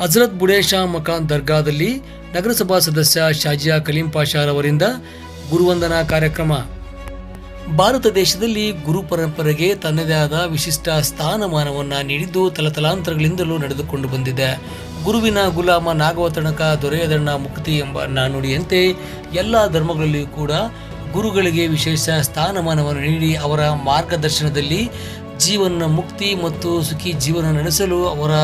ಹಜರತ್ ಬುಡೇಶಾ ಮಕಾನ್ ದರ್ಗಾದಲ್ಲಿ ನಗರಸಭಾ ಸದಸ್ಯ ಶಾಜಿಯಾ ಕಲೀಂ ಪಾಷಾರವರಿಂದ ಗುರುವಂದನಾ ಕಾರ್ಯಕ್ರಮ. ಭಾರತ ದೇಶದಲ್ಲಿ ಗುರು ಪರಂಪರೆಗೆ ತನ್ನದೇ ಆದ ವಿಶಿಷ್ಟ ಸ್ಥಾನಮಾನವನ್ನು ನೀಡಿದ್ದು ತಲತಲಾಂತರಗಳಿಂದಲೂ ನಡೆದುಕೊಂಡು ಬಂದಿದೆ. ಗುರುವಿನ ಗುಲಾಮ ನಾಗವತಣಕ ದೊರೆಯದಣ್ಣ ಮುಕ್ತಿ ಎಂಬ ನಾನುಡಿಯಂತೆ ಎಲ್ಲ ಧರ್ಮಗಳಲ್ಲಿಯೂ ಕೂಡ ಗುರುಗಳಿಗೆ ವಿಶೇಷ ಸ್ಥಾನಮಾನವನ್ನು ನೀಡಿ ಅವರ ಮಾರ್ಗದರ್ಶನದಲ್ಲಿ ಜೀವನ ಮುಕ್ತಿ ಮತ್ತು ಸುಖಿ ಜೀವನ ನಡೆಸಲು ಅವರ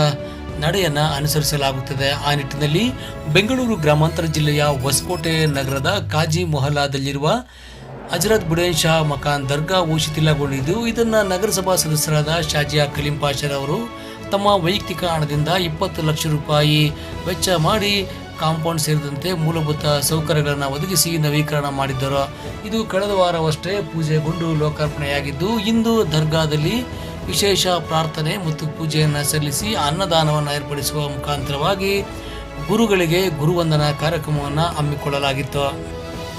ನಡೆಯನ್ನು ಅನುಸರಿಸಲಾಗುತ್ತದೆ. ಆ ನಿಟ್ಟಿನಲ್ಲಿ ಬೆಂಗಳೂರು ಗ್ರಾಮಾಂತರ ಜಿಲ್ಲೆಯ ಹೊಸಕೋಟೆ ನಗರದ ಕಾಜಿ ಮೊಹಲ್ಲಾದಲ್ಲಿರುವ ಹಜರತ್ ಬುಡೇನ್ ಶಾ ಮಕಾನ್ ದರ್ಗಾ ಶಿಥಿಲಗೊಂಡಿದ್ದು ಇದನ್ನು ನಗರಸಭಾ ಸದಸ್ಯರಾದ ಶಾಜಿಯಾ ಕಲೀಂ ಅವರು ತಮ್ಮ ವೈಯಕ್ತಿಕ ಹಣದಿಂದ ಇಪ್ಪತ್ತು ಲಕ್ಷ ರೂಪಾಯಿ ವೆಚ್ಚ ಮಾಡಿ ಕಾಂಪೌಂಡ್ ಸೇರಿದಂತೆ ಮೂಲಭೂತ ಸೌಕರ್ಯಗಳನ್ನು ಒದಗಿಸಿ ನವೀಕರಣ ಮಾಡಿದ್ದರು. ಇದು ಕಳೆದ ವಾರವಷ್ಟೇ ಪೂಜೆಗೊಂಡು ಲೋಕಾರ್ಪಣೆಯಾಗಿದ್ದು, ಇಂದು ದರ್ಗಾದಲ್ಲಿ ವಿಶೇಷ ಪ್ರಾರ್ಥನೆ ಮತ್ತು ಪೂಜೆಯನ್ನು ಸಲ್ಲಿಸಿ ಅನ್ನದಾನವನ್ನು ಏರ್ಪಡಿಸುವ ಮುಖಾಂತರವಾಗಿ ಗುರುಗಳಿಗೆ ಗುರುವಂದನಾ ಕಾರ್ಯಕ್ರಮವನ್ನು ಹಮ್ಮಿಕೊಳ್ಳಲಾಗಿತ್ತು.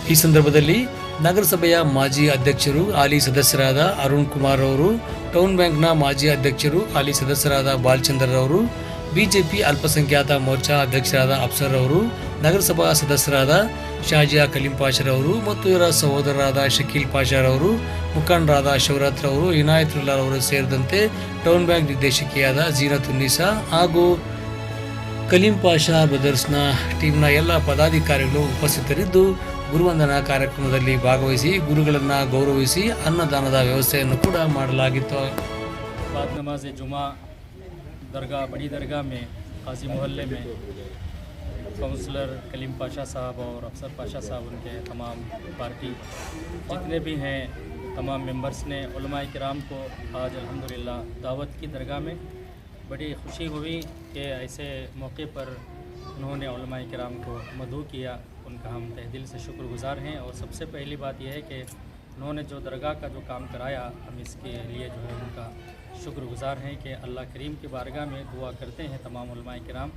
ಈ ಸಂದರ್ಭದಲ್ಲಿ ನಗರಸಭೆಯ ಮಾಜಿ ಅಧ್ಯಕ್ಷರು, ಹಾಲಿ ಸದಸ್ಯರಾದ ಅರುಣ್ ಕುಮಾರ್ ಅವರು, ಟೌನ್ ಬ್ಯಾಂಕ್ನ ಮಾಜಿ ಅಧ್ಯಕ್ಷರು, ಹಾಲಿ ಸದಸ್ಯರಾದ ಬಾಲಚಂದ್ರ ಅವರು ಬಿಜೆಪಿ ಅಲ್ಪಸಂಖ್ಯಾತ ಮೋರ್ಚಾ ಅಧ್ಯಕ್ಷರಾದ ಅಫ್ಸರ್ ಅವರು, ನಗರಸಭಾ ಸದಸ್ಯರಾದ ಶಾಜಿಯಾ ಕಲೀಂ ಅವರು ಮತ್ತು ಇವರ ಸಹೋದರರಾದ ಶಕೀಲ್ ಪಾಷರ್ ಅವರು, ಮುಖಂಡರಾದ ಶಿವರಾತ್ರಿ ಅವರು ಇನಾಯತುಲ್ಲಾ ಅವರು ಸೇರಿದಂತೆ ಟೌನ್ ಬ್ಯಾಂಕ್ ನಿರ್ದೇಶಕಿಯಾದ ಜೀನತ್ ಉನ್ನೀಸಾ ಹಾಗೂ ಕಲೀಂ ಪಾಷಾ ಬ್ರದರ್ಸ್ನ ಟೀಮ್ನ ಎಲ್ಲ ಪದಾಧಿಕಾರಿಗಳು ಉಪಸ್ಥಿತರಿದ್ದು, ಗುರುವಂದನಾ ಕಾರ್ಯಕ್ರಮದಲ್ಲಿ ಭಾಗವಹಿಸಿ, ಗುರುಗಳನ್ನು ಗೌರವಿಸಿ, ಅನ್ನದಾನದ ವ್ಯವಸ್ಥೆಯನ್ನು ಕೂಡ ಮಾಡಲಾಗಿತ್ತು. درگاہ، بڑی درگاہ میں، قاضی محلے میں۔ کونسلر کلیم پاشا صاحب اور افسر پاشا صاحب، ان کے تمام پارٹی جتنے بھی ہیں، تمام ممبرس نے، علماء کرام کو آج الحمدللہ دعوت کی درگاہ میں بڑی خوشی ہوئی کہ ایسے موقع پر انہوں نے علماء کرام کو مدعو کیا۔ ان کا ہم تہ دل سے شکر گزار ہیں۔ اور سب سے پہلی بات یہ ہے کہ انہوں نے جو درگاہ کا جو کام کرایا، ہم اس کے لیے جو ہے ان کا شکر گزار ہیں کہ اللہ کریم کی بارگاہ میں دعا کرتے ہیں تمام علماء کرام۔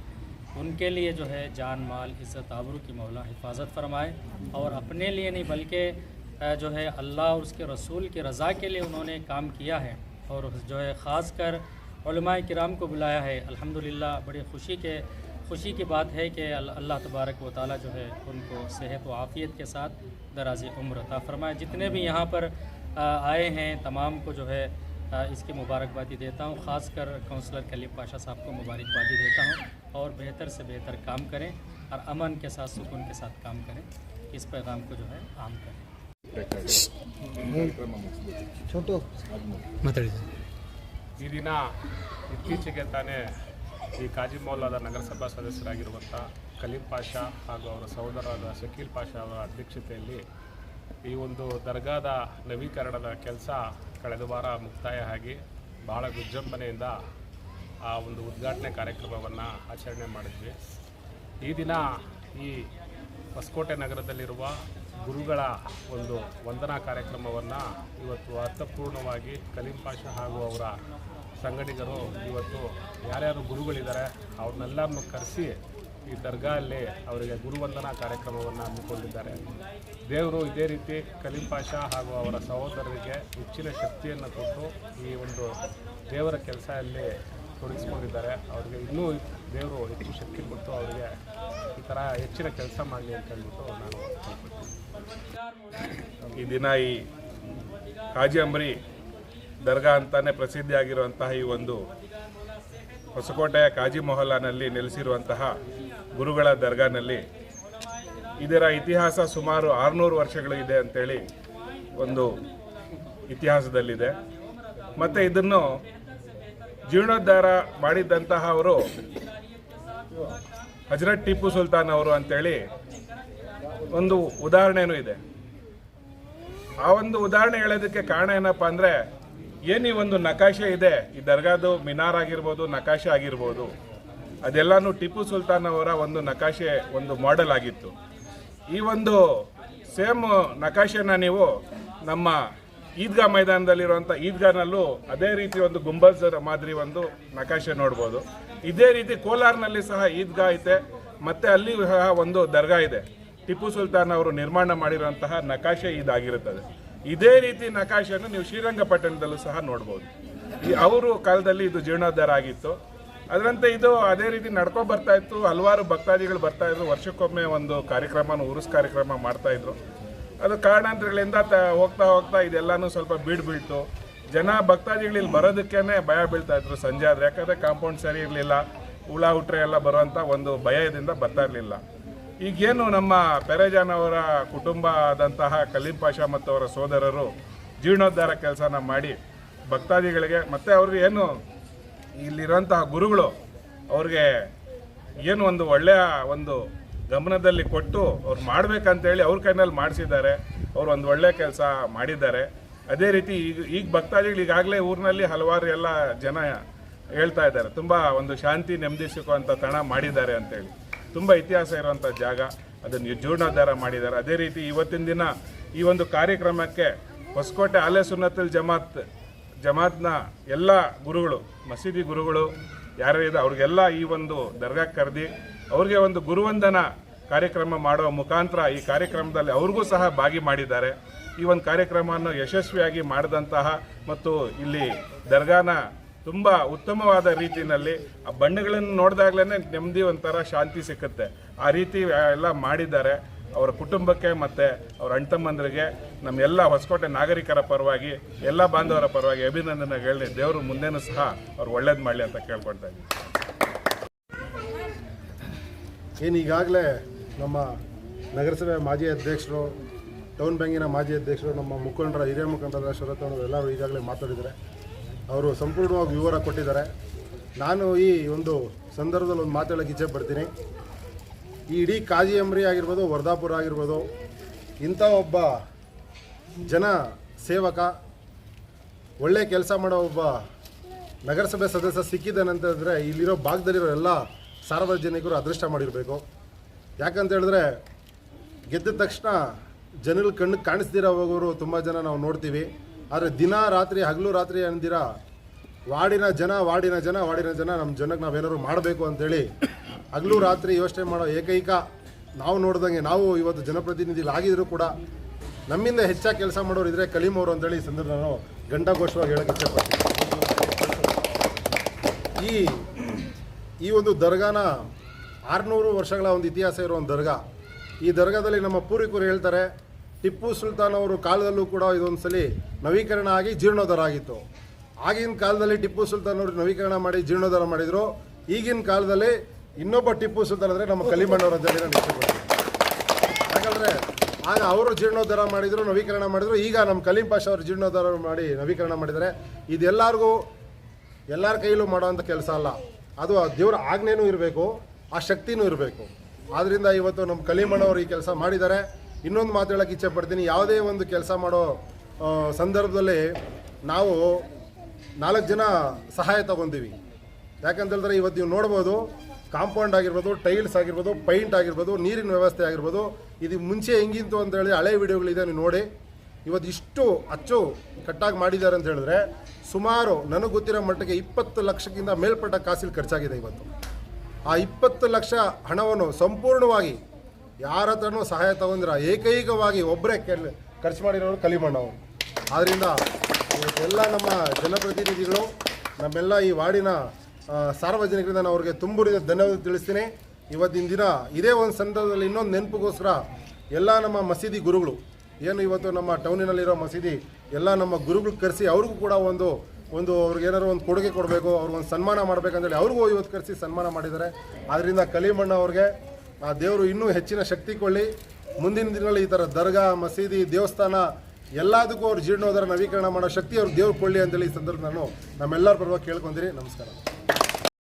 ان کے لیے جو ہے جان، مال، عزت، آبرو کی مولا حفاظت فرمائے اور اپنے لیے نہیں بلکہ جو ہے اللہ اور اس کے رسول کی رضا کے لیے انہوں نے کام کیا ہے اور جو ہے خاص کر علماء کرام کو بلایا ہے۔ الحمدللہ، بڑی خوشی کے، خوشی کی بات ہے کہ اللہ تبارک و تعالی جو ہے ان کو صحت و عافیت کے ساتھ درازی عمر عطا فرمائے۔ جتنے بھی یہاں پر آئے ہیں، تمام کو جو ہے اس کی مبارکبادی دیتا ہوں خاص کر کونسلر کلیب پاشا صاحب کو مبارکبادی دیتا ہوں اور بہتر سے بہتر کام کریں اور امن کے ساتھ سکون کے ساتھ کام کریں۔ اس پیغام کو جو ہے عام کریں۔ ಈ ದಿನ ಇತ್ತೀಚೆಗೆ ತಾನೇ ಈ ಕಾಜಿ ಮೌಲಾದ ನಗರಸಭಾ ಸದಸ್ಯರಾಗಿರುವಂಥ ಕಲೀಂ ಪಾಷಾ ಹಾಗೂ ಅವರ ಸಹೋದರರಾದ ಶಕೀಲ್ ಪಾಷಾ ಅವರ ಅಧ್ಯಕ್ಷತೆಯಲ್ಲಿ ಈ ಒಂದು ದರ್ಗಾದ ನವೀಕರಣದ ಕೆಲಸ ಕಳೆದ ವಾರ ಮುಕ್ತಾಯ ಆಗಿ ಬಹಳ ವಿಜೃಂಭಣೆಯಿಂದ ಆ ಒಂದು ಉದ್ಘಾಟನೆ ಕಾರ್ಯಕ್ರಮವನ್ನು ಆಚರಣೆ ಮಾಡಿದ್ವಿ. ಈ ದಿನ ಈ ಹೊಸಕೋಟೆ ನಗರದಲ್ಲಿರುವ ಗುರುಗಳ ಒಂದು ವಂದನಾ ಕಾರ್ಯಕ್ರಮವನ್ನು ಇವತ್ತು ಅರ್ಥಪೂರ್ಣವಾಗಿ ಕಲೀಂ ಹಾಗೂ ಅವರ ಸಂಗಡಿಗರು ಇವತ್ತು ಯಾರ್ಯಾರು ಗುರುಗಳಿದ್ದಾರೆ ಅವ್ರನ್ನೆಲ್ಲರನ್ನು ಕರೆಸಿ ಈ ದರ್ಗಾಲ್ಲಿ ಅವರಿಗೆ ಗುರುವಂದನಾ ಕಾರ್ಯಕ್ರಮವನ್ನು ಹಮ್ಮಿಕೊಂಡಿದ್ದಾರೆ. ದೇವರು ಇದೇ ರೀತಿ ಕಲೀಂ ಪಾಷಾ ಹಾಗೂ ಅವರ ಸಹೋದರರಿಗೆ ಹೆಚ್ಚಿನ ಶಕ್ತಿಯನ್ನು ಕೊಟ್ಟು ಈ ಒಂದು ದೇವರ ಕೆಲಸದಲ್ಲಿ ತೊಡಗಿಸ್ಕೊಂಡಿದ್ದಾರೆ. ಅವರಿಗೆ ಇನ್ನೂ ದೇವರು ಹೆಚ್ಚು ಶಕ್ತಿ ಕೊಟ್ಟು ಅವರಿಗೆ ಈ ಥರ ಹೆಚ್ಚಿನ ಕೆಲಸ ಮಾಡಲಿ ಅಂತ ಹೇಳ್ಬಿಟ್ಟು ನಾನು ಈ ದಿನ ಈ ಕಾಜಿ ಅಂಬರಿ ದರ್ಗಾ ಅಂತಲೇ ಪ್ರಸಿದ್ಧಿಯಾಗಿರುವಂತಹ ಈ ಒಂದು ಹೊಸಕೋಟೆಯ ಕಾಜಿ ಮೊಹಲ್ಲಾನಲ್ಲಿ ನೆಲೆಸಿರುವಂತಹ ಗುರುಗಳ ದರ್ಗಾನಲ್ಲಿ ಇದರ ಇತಿಹಾಸ ಸುಮಾರು ಆರುನೂರು ವರ್ಷಗಳು ಇದೆ ಅಂತೇಳಿ ಒಂದು ಇತಿಹಾಸದಲ್ಲಿದೆ. ಮತ್ತು ಇದನ್ನು ಜೀರ್ಣೋದ್ಧಾರ ಮಾಡಿದ್ದಂತಹ ಅವರು ಹಜರತ್ ಟಿಪ್ಪು ಸುಲ್ತಾನ್ ಅವರು ಅಂತೇಳಿ ಒಂದು ಉದಾಹರಣೆನೂ ಇದೆ. ಆ ಒಂದು ಉದಾಹರಣೆ ಹೇಳೋದಕ್ಕೆ ಕಾರಣ ಏನಪ್ಪ ಅಂದರೆ ಏನು ಒಂದು ನಕಾಶೆ ಇದೆ? ಈ ದರ್ಗಾದು ಮಿನಾರ್ ಆಗಿರ್ಬೋದು, ನಕಾಶೆ ಆಗಿರ್ಬೋದು. ಅದೆಲ್ಲನೂ ಟಿಪ್ಪು ಸುಲ್ತಾನ್ ಅವರ ಒಂದು ನಕಾಶೆ, ಒಂದು ಮಾಡೆಲ್ ಆಗಿತ್ತು. ಈ ಒಂದು ಸೇಮ್ ನಕಾಶೆನ ನೀವು ನಮ್ಮ ಈದ್ಗಾ ಮೈದಾನದಲ್ಲಿರುವಂಥ ಈದ್ಗಾನಲ್ಲೂ ಅದೇ ರೀತಿ ಒಂದು ಗುಂಬಜ್ ಮಾದರಿ ಒಂದು ನಕಾಶೆ ನೋಡ್ಬೋದು. ಇದೇ ರೀತಿ ಕೋಲಾರ್ನಲ್ಲಿ ಸಹ ಈದ್ಗಾ ಐತೆ, ಮತ್ತೆ ಅಲ್ಲಿ ಸಹ ಒಂದು ದರ್ಗಾ ಇದೆ. ಟಿಪ್ಪು ಸುಲ್ತಾನ್ ಅವರು ನಿರ್ಮಾಣ ಮಾಡಿರುವಂತಹ ನಕಾಶೆ ಇದಾಗಿರುತ್ತದೆ. ಇದೇ ರೀತಿ ನಕಾಶೆಯನ್ನು ನೀವು ಶ್ರೀರಂಗಪಟ್ಟಣದಲ್ಲೂ ಸಹ ನೋಡ್ಬೋದು. ಈ ಅವರು ಕಾಲದಲ್ಲಿ ಇದು ಜೀರ್ಣೋದ್ಧಾರ ಆಗಿತ್ತು. ಅದರಂತೆ ಇದು ಅದೇ ರೀತಿ ನಡ್ಕೊ ಬರ್ತಾ ಇತ್ತು. ಹಲವಾರು ಭಕ್ತಾದಿಗಳು ಬರ್ತಾ ಇದ್ರು. ವರ್ಷಕ್ಕೊಮ್ಮೆ ಒಂದು ಕಾರ್ಯಕ್ರಮನ ಉರುಸ್ ಕಾರ್ಯಕ್ರಮ ಮಾಡ್ತಾ ಇದ್ರು. ಅದು ಕಾರಣಾಂತರಗಳಿಂದ ಹೋಗ್ತಾ ಹೋಗ್ತಾ ಇದೆಲ್ಲಾನು ಸ್ವಲ್ಪ ಬೀಡ್ ಬೀಳ್ತು ಜನ ಭಕ್ತಾದಿಗಳು ಇಲ್ಲಿ ಬರೋದಕ್ಕೇನೆ ಭಯ ಬೀಳ್ತಾ ಇದ್ರು ಸಂಜೆ ಆದರೆ. ಯಾಕಂದರೆ ಕಾಂಪೌಂಡ್ ಸರಿ ಇರಲಿಲ್ಲ. ಹುಳ ಹುಟ್ರೆ ಎಲ್ಲ ಬರುವಂಥ ಒಂದು ಭಯದಿಂದ ಬರ್ತಾ ಇರಲಿಲ್ಲ. ಈಗೇನು ನಮ್ಮ ಪೆರೇಜಾನ್ ಅವರ ಕುಟುಂಬ ಆದಂತಹ ಕಲೀಂ ಪಾಷಾ ಮತ್ತು ಅವರ ಸೋದರರು ಜೀರ್ಣೋದ್ಧಾರ ಕೆಲಸನ ಮಾಡಿ ಭಕ್ತಾದಿಗಳಿಗೆ ಮತ್ತೆ ಅವ್ರಿಗೆ ಏನು ಇಲ್ಲಿರುವಂತಹ ಗುರುಗಳು ಅವ್ರಿಗೆ ಏನು ಒಂದು ಒಳ್ಳೆಯ ಒಂದು ಗಮನದಲ್ಲಿ ಕೊಟ್ಟು ಅವ್ರು ಮಾಡಬೇಕಂತೇಳಿ ಅವ್ರ ಕೈನಲ್ಲಿ ಮಾಡಿಸಿದ್ದಾರೆ. ಅವರು ಒಂದು ಒಳ್ಳೆಯ ಕೆಲಸ ಮಾಡಿದ್ದಾರೆ. ಅದೇ ರೀತಿ ಈಗ ಈಗ ಭಕ್ತಾದಿಗಳು ಈಗಾಗಲೇ ಊರಿನಲ್ಲಿ ಹಲವಾರು ಎಲ್ಲ ಜನ ಹೇಳ್ತಾ ಇದ್ದಾರೆ. ತುಂಬ ಒಂದು ಶಾಂತಿ, ನೆಮ್ಮದಿ ಸಿಕ್ಕುವಂಥ ತಣ ಮಾಡಿದ್ದಾರೆ ಅಂತೇಳಿ. ತುಂಬ ಇತಿಹಾಸ ಇರುವಂಥ ಜಾಗ. ಅದನ್ನು ಜೀರ್ಣೋದ್ಧಾರ ಮಾಡಿದ್ದಾರೆ. ಅದೇ ರೀತಿ ಇವತ್ತಿನ ದಿನ ಈ ಒಂದು ಕಾರ್ಯಕ್ರಮಕ್ಕೆ ಹೊಸಕೋಟೆ ಆಲೆ ಸುನ್ನತಲ್ ಜಮಾತ್ ಜಮಾತ್ನ ಎಲ್ಲ ಗುರುಗಳು, ಮಸೀದಿ ಗುರುಗಳು ಯಾರು ಇದೆ ಅವ್ರಿಗೆಲ್ಲ ಈ ಒಂದು ದರ್ಗಾ ಕರೆದಿ ಅವ್ರಿಗೆ ಒಂದು ಗುರುವಂದನ ಕಾರ್ಯಕ್ರಮ ಮಾಡುವ ಮುಖಾಂತರ ಈ ಕಾರ್ಯಕ್ರಮದಲ್ಲಿ ಅವ್ರಿಗೂ ಸಹ ಭಾಗಿ ಮಾಡಿದ್ದಾರೆ. ಈ ಒಂದು ಕಾರ್ಯಕ್ರಮವನ್ನು ಯಶಸ್ವಿಯಾಗಿ ಮಾಡಿದಂತಹ ಮತ್ತು ಇಲ್ಲಿ ದರ್ಗಾನ ತುಂಬ ಉತ್ತಮವಾದ ರೀತಿಯಲ್ಲಿ ಆ ಬಣ್ಣಗಳನ್ನು ನೋಡಿದಾಗಲೇ ನೆಮ್ಮದಿ ಒಂಥರ ಶಾಂತಿ ಸಿಕ್ಕುತ್ತೆ. ಆ ರೀತಿ ಎಲ್ಲ ಮಾಡಿದ್ದಾರೆ. ಅವರ ಕುಟುಂಬಕ್ಕೆ ಮತ್ತು ಅವರ ಅಣ್ತಮ್ಮಂದರಿಗೆ ನಮ್ಮ ಎಲ್ಲ ಹೊಸಕೋಟೆ ನಾಗರಿಕರ ಪರವಾಗಿ, ಎಲ್ಲ ಬಾಂಧವರ ಪರವಾಗಿ ಅಭಿನಂದನೆ ಹೇಳಿ, ದೇವರು ಮುಂದೆನೂ ಸಹ ಅವ್ರು ಒಳ್ಳೇದು ಮಾಡಲಿ ಅಂತ ಕೇಳ್ಕೊಳ್ತಾ ಇದ್ದೀನಿ. ಏನು ಈಗಾಗಲೇ ನಮ್ಮ ನಗರಸಭೆ ಮಾಜಿ ಅಧ್ಯಕ್ಷರು, ಟೌನ್ ಬ್ಯಾಂಕಿನ ಮಾಜಿ ಅಧ್ಯಕ್ಷರು, ನಮ್ಮ ಮುಖಂಡರ, ಹಿರಿಯ ಮುಖಂಡರ, ಶರತ್ ಎಲ್ಲರೂ ಈಗಾಗಲೇ ಮಾತಾಡಿದ್ದಾರೆ. ಅವರು ಸಂಪೂರ್ಣವಾಗಿ ವಿವರ ಕೊಟ್ಟಿದ್ದಾರೆ. ನಾನು ಈ ಒಂದು ಸಂದರ್ಭದಲ್ಲಿ ಒಂದು ಮಾತಾಡೋಕ್ಕೆ ಇಚ್ಛೆ ಪಡ್ತೀನಿ ಈ ಇಡೀ ಕಾಜಿ ಅಂಬ್ರಿ ಆಗಿರ್ಬೋದು ವರ್ಧಾಪುರ ಆಗಿರ್ಬೋದು, ಇಂಥ ಒಬ್ಬ ಜನ ಸೇವಕ, ಒಳ್ಳೆ ಕೆಲಸ ಮಾಡೋ ಒಬ್ಬ ನಗರಸಭೆ ಸದಸ್ಯ ಸಿಕ್ಕಿದ್ದಾನಂತಂದರೆ ಇಲ್ಲಿರೋ ಭಾಗದಲ್ಲಿರೋ ಎಲ್ಲ ಸಾರ್ವಜನಿಕರು ಅದೃಷ್ಟ ಮಾಡಿರಬೇಕು. ಯಾಕಂತ ಹೇಳಿದ್ರೆ ಗೆದ್ದ ತಕ್ಷಣ ಜನಗಳ ಕಣ್ಣು ಕಾಣಿಸ್ದಿರೋ ಹೋಗೋರು ತುಂಬ ಜನ ನಾವು ನೋಡ್ತೀವಿ. ಆದರೆ ದಿನ ರಾತ್ರಿ, ಹಗಲು ರಾತ್ರಿ ಅಂದಿರ, ವಾಡಿನ ಜನ ವಾಡಿನ ಜನ ವಾಡಿನ ಜನ ನಮ್ಮ ಜನಕ್ಕೆ ನಾವೇನಾದ್ರು ಮಾಡಬೇಕು ಅಂತೇಳಿ ಹಗಲು ರಾತ್ರಿ ಯೋಚನೆ ಮಾಡೋ ಏಕೈಕ ನಾವು ನೋಡ್ದಂಗೆ ನಾವು ಇವತ್ತು ಜನಪ್ರತಿನಿಧಿಗಳಾಗಿದ್ದರೂ ಕೂಡ ನಮ್ಮಿಂದ ಹೆಚ್ಚಾಗಿ ಕೆಲಸ ಮಾಡೋರು ಇದ್ರೆ ಕಲೀಮ್ ಅವರು ಅಂತೇಳಿ ಸಂದರ್ಭ ನಾನು ಗಂಡಘೋಷವಾಗಿ ಹೇಳಕ್ಕೆ ಇಷ್ಟಪಡ್ತೀನಿ ಈ ಈ ಒಂದು ದರ್ಗಾನ ಆರುನೂರು ವರ್ಷಗಳ ಒಂದು ಇತಿಹಾಸ ಇರೋ ಒಂದು ದರ್ಗಾ. ಈ ದರ್ಗಾದಲ್ಲಿ ನಮ್ಮ ಪೂರ್ವಿಕರು ಹೇಳ್ತಾರೆ, ಟಿಪ್ಪು ಸುಲ್ತಾನ್ ಅವರು ಕಾಲದಲ್ಲೂ ಕೂಡ ಇದೊಂದು ಸಲ ನವೀಕರಣ ಆಗಿ ಜೀರ್ಣೋದ್ಧಾರ ಆಗಿತ್ತು. ಆಗಿನ ಕಾಲದಲ್ಲಿ ಟಿಪ್ಪು ಸುಲ್ತಾನ್ ಅವರು ನವೀಕರಣ ಮಾಡಿ ಜೀರ್ಣೋದ್ಧಾರ ಮಾಡಿದರು. ಈಗಿನ ಕಾಲದಲ್ಲಿ ಇನ್ನೊಬ್ಬ ಟಿಪ್ಪು ಸುಲ್ತಾನ್ ಅಂದರೆ ನಮ್ಮ ಕಲಿಮಣ್ಣವರ ಅಂತೇಳಿ ನಾನು ಇಷ್ಟಪಡ್ತೀನಿ ಯಾಕಂದರೆ ಆಗ ಅವರು ಜೀರ್ಣೋದ್ಧಾರ ಮಾಡಿದರು, ನವೀಕರಣ ಮಾಡಿದರು. ಈಗ ನಮ್ಮ ಕಲೀಂ ಪಾಷ ಅವರು ಜೀರ್ಣೋದ್ಧಾರ ಮಾಡಿ, ನವೀಕರಣ ಮಾಡಿದ್ದಾರೆ. ಇದೆಲ್ಲರಿಗೂ ಎಲ್ಲರ ಕೈಯಲ್ಲೂ ಮಾಡೋವಂಥ ಕೆಲಸ ಅಲ್ಲ. ಅದು ಆ ದೇವರ ಆಜ್ಞೆನೂ ಇರಬೇಕು, ಆ ಶಕ್ತಿನೂ ಇರಬೇಕು. ಆದ್ದರಿಂದ ಇವತ್ತು ನಮ್ಮ ಕಲೀಮಣ್ಣವರು ಈ ಕೆಲಸ ಮಾಡಿದ್ದಾರೆ. ಇನ್ನೊಂದು ಮಾತು ಇಚ್ಛೆ ಪಡ್ತೀನಿ. ಯಾವುದೇ ಒಂದು ಕೆಲಸ ಮಾಡೋ ಸಂದರ್ಭದಲ್ಲಿ ನಾವು ನಾಲ್ಕು ಜನ ಸಹಾಯ ತಗೊಂತೀವಿ. ಯಾಕಂತ ಹೇಳಿದ್ರೆ ಇವತ್ತು ನೀವು ನೋಡ್ಬೋದು ಕಾಂಪೌಂಡ್ ಆಗಿರ್ಬೋದು, ಟೈಲ್ಸ್ ಆಗಿರ್ಬೋದು, ಪೈಂಟ್ ಆಗಿರ್ಬೋದು, ನೀರಿನ ವ್ಯವಸ್ಥೆ ಆಗಿರ್ಬೋದು, ಇದು ಮುಂಚೆ ಹೆಂಗಿತ್ತು ಅಂತ ಹೇಳಿ ವಿಡಿಯೋಗಳಿದೆ ನೀವು ನೋಡಿ. ಇವತ್ತು ಇಷ್ಟು ಅಚ್ಚು ಕಟ್ಟಾಗಿ ಮಾಡಿದ್ದಾರೆ ಅಂತ ಹೇಳಿದ್ರೆ ಸುಮಾರು ನನಗೆ ಗೊತ್ತಿರೋ ಮಟ್ಟಿಗೆ ಇಪ್ಪತ್ತು ಲಕ್ಷಕ್ಕಿಂತ ಮೇಲ್ಪಟ್ಟ ಕಾಸಿಲ್ ಖರ್ಚಾಗಿದೆ ಇವತ್ತು. ಆ ಇಪ್ಪತ್ತು ಲಕ್ಷ ಹಣವನ್ನು ಸಂಪೂರ್ಣವಾಗಿ ಯಾರ ಹತ್ರನೂ ಸಹಾಯ ತಗೊಂಡಿರ ಏಕೈಕವಾಗಿ ಒಬ್ಬರೇ ಕೆಲ, ಖರ್ಚು ಮಾಡಿರೋರು ಕಲಿಮಣ್ಣವರು ಆದ್ದರಿಂದ ಇವತ್ತೆಲ್ಲ ನಮ್ಮ ಜನಪ್ರತಿನಿಧಿಗಳು, ನಮ್ಮೆಲ್ಲ ಈ ವಾರ್ಡಿನ ಸಾರ್ವಜನಿಕರಿಂದ ನಾನು ಅವ್ರಿಗೆ ತುಂಬುರಿದ ಧನ್ಯವಾದ ತಿಳಿಸ್ತೀನಿ. ಇವತ್ತಿನ ದಿನ ಇದೇ ಒಂದು ಸಂದರ್ಭದಲ್ಲಿ ಇನ್ನೊಂದು ನೆನಪಿಗೋಸ್ಕರ ಎಲ್ಲ ನಮ್ಮ ಮಸೀದಿ ಗುರುಗಳು, ಏನು ಇವತ್ತು ನಮ್ಮ ಟೌನಿನಲ್ಲಿರೋ ಮಸೀದಿ, ಎಲ್ಲ ನಮ್ಮ ಗುರುಗಳು ಕರೆಸಿ ಅವ್ರಿಗೂ ಕೂಡ ಒಂದು ಒಂದು ಅವ್ರಿಗೆ ಏನಾದ್ರು ಒಂದು ಕೊಡುಗೆ ಕೊಡಬೇಕು ಅವ್ರಿಗೊಂದು ಸನ್ಮಾನ ಮಾಡಬೇಕಂತೇಳಿ ಅವ್ರಿಗೂ ಇವತ್ತು ಕರೆಸಿ ಸನ್ಮಾನ ಮಾಡಿದ್ದಾರೆ. ಆದ್ದರಿಂದ ಕಲಿಮಣ್ಣ ಅವ್ರಿಗೆ, ಆ ದೇವರು ಇನ್ನೂ ಹೆಚ್ಚಿನ ಶಕ್ತಿ ಕೊಳ್ಳಿ ಮುಂದಿನ ದಿನಗಳಲ್ಲಿ ಈ ಥರ ದರ್ಗಾ, ಮಸೀದಿ, ದೇವಸ್ಥಾನ ಎಲ್ಲದಕ್ಕೂ ಅವ್ರು ಜೀರ್ಣೋದರ ನವೀಕರಣ ಮಾಡೋ ಶಕ್ತಿ ಅವ್ರು ದೇವ್ರು ಕೊಳ್ಳಿ ಅಂತೇಳಿ ಈ ಸಂದರ್ಭ ನಾನು ನಮ್ಮೆಲ್ಲರ ಪರವಾಗಿ ಕೇಳ್ಕೊಂತೀನಿ. ನಮಸ್ಕಾರ.